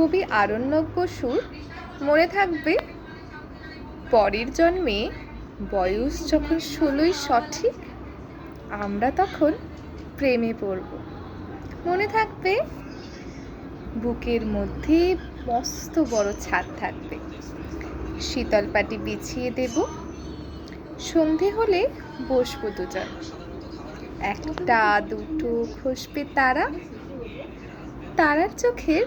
কবি আরণ্যক বসুর মনে থাকবে পরের জন্মে বয়স যখন ষোলোই সঠিক, আমরা তখন প্রেমে পড়ব। মনে থাকবে বুকের মধ্যে মস্ত বড় ছাদ থাকবে। শীতল পাটি বিছিয়ে দেব। সন্ধে হলে বসবো দুজন। একটা, দুটো খসবে তারা। তারার চোখের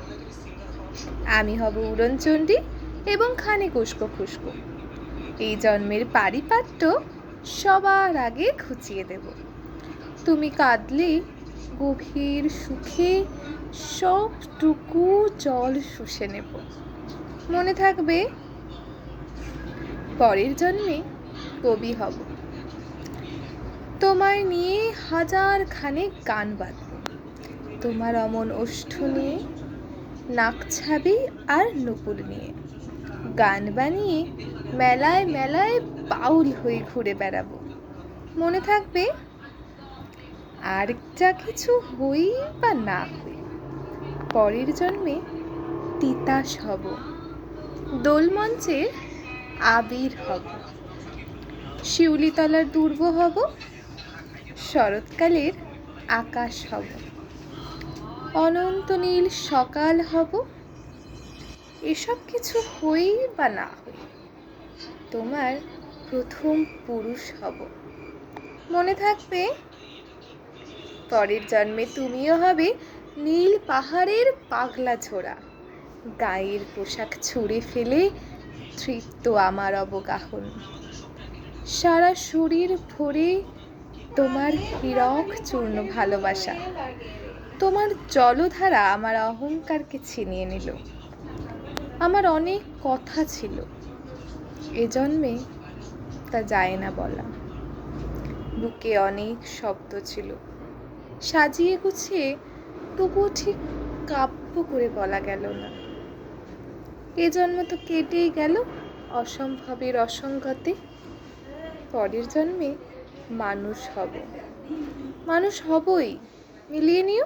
আমি হব উড়নচণ্ডী এবং খানে কুস্কো খুস্কো এই জন্মের পারিপাট্য সবার আগে খুঁচিয়ে দেব। তুমি কাঁদলে গভীর সুখে সবটুকু জল শুষে নেব। মনে থাকবে, পরের জন্মে কবি হব। তোমায় নিয়ে হাজার খানেক গান বাঁধব তোমার অমন ওষ্ঠ নিয়ে নাক ছাবি আর নুপুর নিয়ে। গান বানিয়ে মেলায় মেলায় বাউল হয়ে ঘুরে বেড়াবো। মনে থাকবে আর যা কিছু হই বা না হই, পরের জন্মে তিতাস হব দোলমঞ্চের আবির হব, শিউলিতলার দুর্গ হব, শরৎকালের আকাশ হব। অনন্ত নীল সকাল হব। এসব কিছু হই বা না হই, তোমার প্রথম পুরুষ হব। মনে থাকবে, পরের জন্মে তুমিও হবে নীল পাহাড়ের পাগলা ছোড়া গায়ের পোশাক ছুঁড়ে ফেলে তৃপ্ত আমার অবগাহন। সারা শরীর ভরে তোমার হীরক চূর্ণ ভালোবাসা। তোমার জলধারা আমার অহংকারকে ছিনিয়ে নিল। আমার অনেক কথা ছিল। এ জন্মে তা যায় না বলা। বুকে অনেক শব্দ ছিল। সাজিয়ে গুছিয়ে তবুও ঠিক কাব্য করে বলা গেল না। এ জন্ম তো কেটেই গেল অসম্ভবের অসঙ্গতে। পরের জন্মে মানুষ হব। মানুষ হবই। মিলিয়ে নিও।